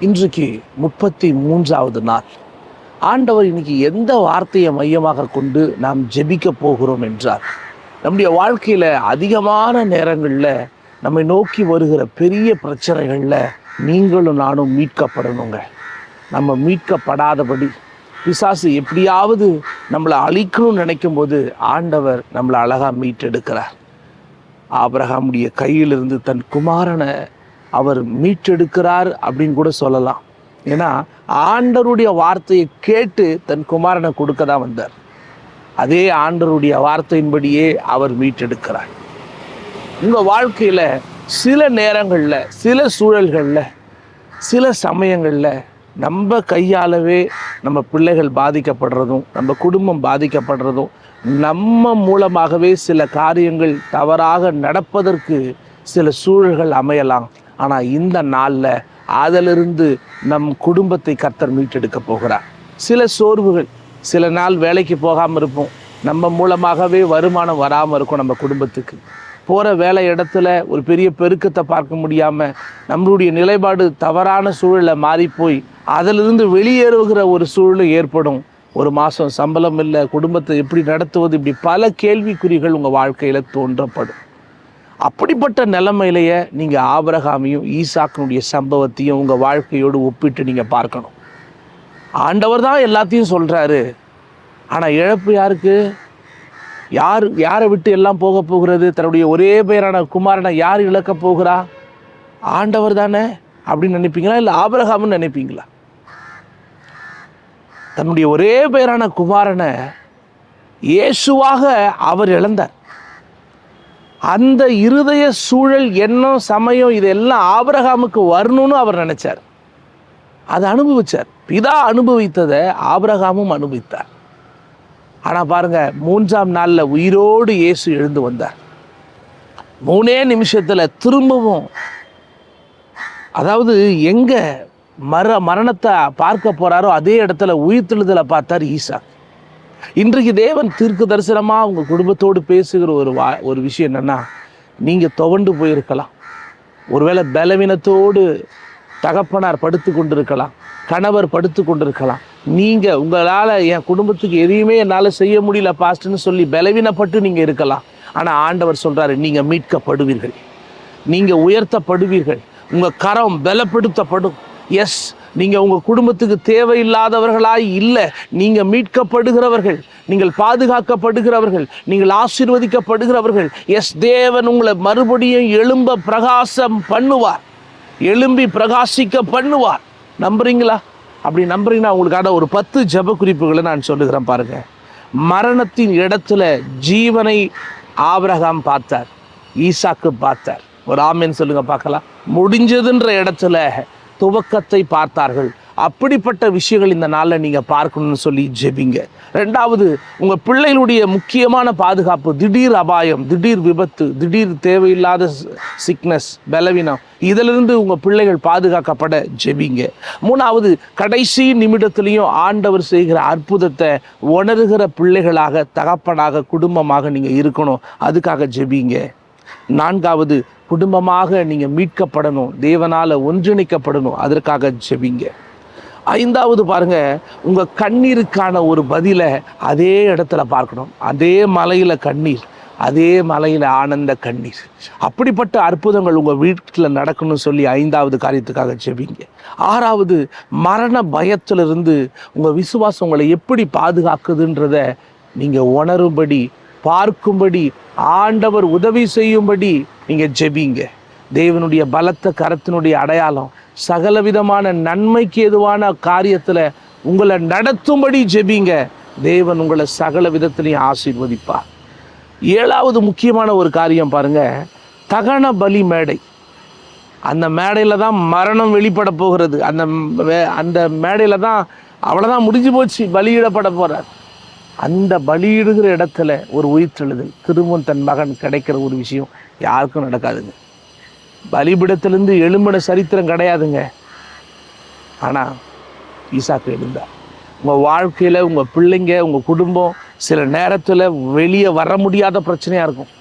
இன்றைக்கு முப்பத்தி மூன்றாவது நாள். ஆண்டவர் இன்னைக்கு எந்த வார்த்தையை மையமாக கொண்டு நாம் ஜெபிக்க போகிறோம் என்றார். நம்முடைய வாழ்க்கையில் அதிகமான நேரங்களில் நம்மை நோக்கி வருகிற பெரிய பிரச்சனைகளில் நீங்களும் நானும் மீட்கப்படணுங்க. நம்ம மீட்கப்படாதபடி பிசாசு எப்படியாவது நம்மளை அழிக்கணும்னு நினைக்கும் போது ஆண்டவர் நம்மளை அழகாக மீட்டெடுக்கிறார். ஆபரகாமுடைய கையிலிருந்து தன் குமாரனை அவர் மீட்டெடுக்கிறார் அப்படின்னு கூட சொல்லலாம். ஏன்னா ஆண்டருடைய வார்த்தையை கேட்டு தன் குமாரனை கொடுக்க தான் வந்தார். அதே ஆண்டருடைய வார்த்தையின்படியே அவர் மீட்டெடுக்கிறார். உங்கள் வாழ்க்கையில் சில நேரங்களில் சில சூழல்களில் சில சமயங்களில் நம்ம கையாலவே நம்ம பிள்ளைகள் பாதிக்கப்படுறதும் நம்ம குடும்பம் பாதிக்கப்படுறதும் நம்ம மூலமாகவே சில காரியங்கள் தவறாக நடப்பதற்கு சில சூழல்கள் அமையலாம். ஆனால் இந்த நாளில் அதிலிருந்து நம் குடும்பத்தை கர்த்தர் மீட்டெடுக்க போகிறார். சில சோர்வுகள் சில நாள் வேலைக்கு போகாமல் இருப்போம். நம்ம மூலமாகவே வருமானம் வராமல் இருக்கும் நம்ம குடும்பத்துக்கு. போகிற வேலை இடத்துல ஒரு பெரிய பெருக்கத்தை பார்க்க முடியாமல் நம்மளுடைய நிலைப்பாடு தவறான சூழலை மாறிப்போய் அதிலிருந்து வெளியேறுகிற ஒரு சூழல் ஏற்படும். ஒரு மாதம் சம்பளம் இல்லை குடும்பத்தை எப்படி நடத்துவது இப்படி பல கேள்விக்குறிகள் உங்கள் வாழ்க்கையில் தோன்றப்படும். அப்படிப்பட்ட நிலைமையிலேயே நீங்கள் ஆபரகாமையும் ஈசாக்கினுடைய சம்பவத்தையும் உங்கள் வாழ்க்கையோடு ஒப்பிட்டு நீங்கள் பார்க்கணும். ஆண்டவர் தான் எல்லாத்தையும் சொல்கிறாரு ஆனால் இழப்பு யாருக்கு? யார் யாரை விட்டு எல்லாம் போக போகிறது? தன்னுடைய ஒரே பெயரான குமாரனை யார் இழக்க போகிறா? ஆண்டவர் தானே அப்படின்னு நினைப்பீங்களா? இல்லை ஆபரகாம்னு நினைப்பீங்களா? தன்னுடைய ஒரே பெயரான குமாரனை இயேசுவாக அவர் இழந்தார். அந்த இருதய சூழல் எண்ணம் சமயம் இதெல்லாம் ஆபிரகாமுக்கு வரணும்னு அவர் நினைச்சார். அதை அனுபவிச்சார். பிதா அனுபவித்ததை ஆபிரகாமும் அனுபவித்தார். ஆனால் பாருங்க மூன்றாம் நாளில் உயிரோடு இயேசு எழுந்து வந்தார். மூணே நிமிஷத்தில் திரும்பவும் அதாவது எங்கே மர மரணத்தை பார்க்க போகிறாரோ அதே இடத்துல உயிர்த்தெழுதலை பார்த்தார் ஈசா. இன்றைக்கு தேவன் தீர்க்க தரிசனமாக உங்கள் குடும்பத்தோடு பேசுகிற ஒரு வா ஒரு விஷயம் என்னென்னா நீங்கள் துவண்டு போயிருக்கலாம். ஒருவேளை பலவீனத்தோடு தகப்பனார் படுத்து கொண்டிருக்கலாம் கணவர் படுத்து கொண்டிருக்கலாம். நீங்கள் உங்களால் என் குடும்பத்துக்கு எதையுமே என்னால் செய்ய முடியல பாஸ்ட்னு சொல்லி பலவீனப்பட்டு நீங்கள் இருக்கலாம். ஆனால் ஆண்டவர் சொல்கிறாரு நீங்கள் மீட்கப்படுவீர்கள். நீங்கள் உயர்த்தப்படுவீர்கள். உங்கள் கரம் பலப்படுத்தப்படும். எஸ் நீங்கள் உங்கள் குடும்பத்துக்கு தேவையில்லாதவர்களாய் இல்லை. நீங்கள் மீட்கப்படுகிறவர்கள் நீங்கள் பாதுகாக்கப்படுகிறவர்கள் நீங்கள் ஆசீர்வதிக்கப்படுகிறவர்கள். எஸ் தேவன் உங்களை மறுபடியும் எழும்ப பிரகாசம் பண்ணுவார். எழும்பி பிரகாசிக்க பண்ணுவார். நம்புறீங்களா? அப்படி நம்புறீங்கன்னா உங்களுக்கான ஒரு பத்து ஜெப குறிப்புகளை நான் சொல்லுகிறேன் பாருங்க. மரணத்தின் இடத்துல ஜீவனை ஆபிரகாம் பார்த்தார் ஈசாக்கு பார்த்தார். ஒரு ஆமேன்னு சொல்லுங்க பார்க்கலாம். முடிஞ்சதுன்ற இடத்துல துவக்கத்தை பார்த்தார்கள். அப்படிப்பட்ட விஷயங்கள் இந்த நாளில் நீங்கள் பார்க்கணும்னு சொல்லி ஜெபிங்க. ரெண்டாவது உங்கள் பிள்ளைகளுடைய முக்கியமான பாதுகாப்பு திடீர் அபாயம் திடீர் விபத்து திடீர் தேவையில்லாத சிக்னஸ் பலவீனம் இதிலிருந்து உங்கள் பிள்ளைகள் பாதுகாக்கப்பட ஜெபிங்க. மூணாவது கடைசி நிமிடத்துலையும் ஆண்டவர் செய்கிற அற்புதத்தை உணர்கிற பிள்ளைகளாக தகப்பனாக குடும்பமாக நீங்கள் இருக்கணும். அதுக்காக ஜெபிங்க. நான்காவது குடும்பமாக நீங்கள் மீட்கப்படணும் தேவனால் ஒன்றிணைக்கப்படணும் அதற்காக ஜெபிங்க. ஐந்தாவது பாருங்க உங்க கண்ணீருக்கான ஒரு பதிலை அதே இடத்துல பார்க்கணும். அதே மலையில கண்ணீர் அதே மலையில ஆனந்த கண்ணீர். அப்படிப்பட்ட அற்புதங்கள் உங்க வீட்டில் நடக்கணும்னு சொல்லி ஐந்தாவது காரியத்துக்காக செவிங்க ஆறாவது மரண பயத்திலிருந்து உங்க விசுவாசம் உங்களை எப்படி பாதுகாக்குதுன்றத நீங்க உணரும்படி பார்க்கும்படி ஆண்டவர் உதவி செய்யும்படி நீங்கள் ஜெபிங்க. தேவனுடைய பலத்த கரத்தினுடைய அடையாளம் சகலவிதமான நன்மைக்கு எதுவான காரியத்தில் உங்களை நடத்தும்படி ஜெபிங்க. தேவன் உங்களை சகல விதத்திலையும் ஆசீர்வதிப்பார். ஏழாவது முக்கியமான ஒரு காரியம் பாருங்கள் தகன பலி மேடை. அந்த மேடையில் தான் மரணம் வெளிப்பட போகிறது. அந்த மே- அந்த மேடையில் தான் அவ்வளோதான் முடிஞ்சு போச்சு பலியிடப்பட போகிறார் அந்த பலியிடுகிற இடத்துல ஒரு உயிர்த்தெழுதல் திரும்பவும் தன் மகன் கிடைக்கிற ஒரு விஷயம் யாருக்கும் நடக்காதுங்க. பலிபிடத்திலிருந்து எழும்பின சரித்திரம் கிடையாதுங்க. ஆனால் ஈசாக்கு எழுந்தார். உங்கள் வாழ்க்கையில் உங்கள் பிள்ளைங்க உங்கள் குடும்பம் சில நேரத்தில் வெளியே வர முடியாத பிரச்சனையாக இருக்கும்.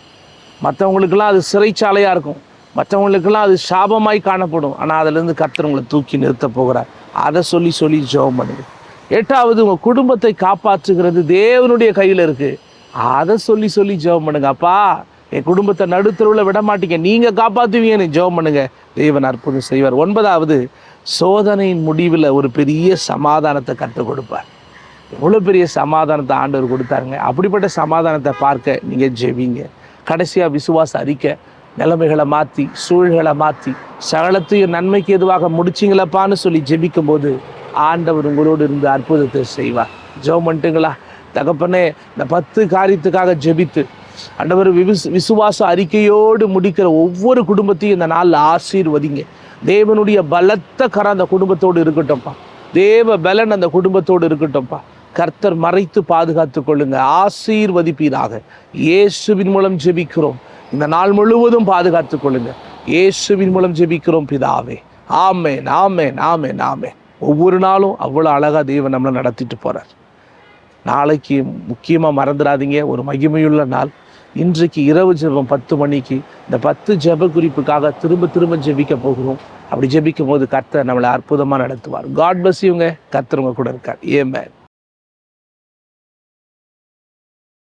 மற்றவங்களுக்கெல்லாம் அது சிறைச்சாலையாக இருக்கும். மற்றவங்களுக்கெல்லாம் அது சாபமாய் காணப்படும். ஆனால் அதுலேருந்து கர்த்தர் உங்களை தூக்கி நிறுத்த போகிறார். அதை சொல்லி சொல்லி ஜெபம் பண்ணுங்கள் எட்டாவது உங்கள் குடும்பத்தை காப்பாற்றுகிறது தேவனுடைய கையில் இருக்குது அதை சொல்லி சொல்லி ஜெபம் பண்ணுங்க. அப்பா என் குடும்பத்தை நடுத்தருவில் விட மாட்டீங்க. நீங்கள் காப்பாற்றுவீங்கன்னு ஜெபம் பண்ணுங்க. தேவன் அற்புதம் செய்வார். ஒன்பதாவது சோதனையின் முடிவில் ஒரு பெரிய சமாதானத்தை கற்றுக் கொடுப்பார். எவ்வளோ பெரிய சமாதானத்தை ஆண்டவர் கொடுத்தாருங்க. அப்படிப்பட்ட சமாதானத்தை பார்க்க நீங்கள் ஜெபிங்க. கடைசியாக விசுவாச அறிக்கை நிலைமைகளை மாற்றி சூழல்களை மாற்றி சகலத்தையும் நன்மைக்கு எதுவாக முடிச்சிங்களப்பான்னு சொல்லி ஜெபிக்கும் போது ஆண்டவர் உங்களோடு இருந்து அற்புதத்தை செய்வார். ஜெபம் பண்ணிட்டுங்களா? தகப்பனே இந்த பத்து காரியத்துக்காக ஜெபித்து ஆண்டவர் விவிஸ் விசுவாச அறிக்கையோடு முடிக்கிற ஒவ்வொரு குடும்பத்தையும் இந்த நாளில் ஆசீர்வதிங்க. தேவனுடைய பலத்த கரம் அந்த குடும்பத்தோடு இருக்கட்டும்ப்பா. தேவ பலன் அந்த குடும்பத்தோடு இருக்கட்டும்ப்பா. கர்த்தர் மறைத்து பாதுகாத்து கொள்ளுங்க. ஆசீர்வதிப்பீராக. இயேசுவின் மூலம் ஜெபிக்கிறோம். இந்த நாள் முழுவதும் பாதுகாத்து கொள்ளுங்க. இயேசுவின் மூலம் ஜெபிக்கிறோம் பிதாவே. ஆமேன் ஆமேன் ஆமேன் ஆமேன். ஒவ்வொரு நாளும் அவ்வளோ அழகாக தெய்வம் நம்மளை நடத்திட்டு போகிறார் நாளைக்கு முக்கியமாக மறந்துடாதீங்க. ஒரு மகிமையுள்ள நாள். இன்றைக்கு இரவு ஜெபம் பத்து மணிக்கு. இந்த பத்து ஜெப குறிப்புக்காக திரும்ப திரும்ப ஜெபிக்க போகிறோம். அப்படி ஜெபிக்கும் போது கர்த்தர் நம்மளை அற்புதமாக நடத்துவார். காட் பஸ் இவங்க கர்த்தர் உங்க கூட இருக்கார். ஏமேன்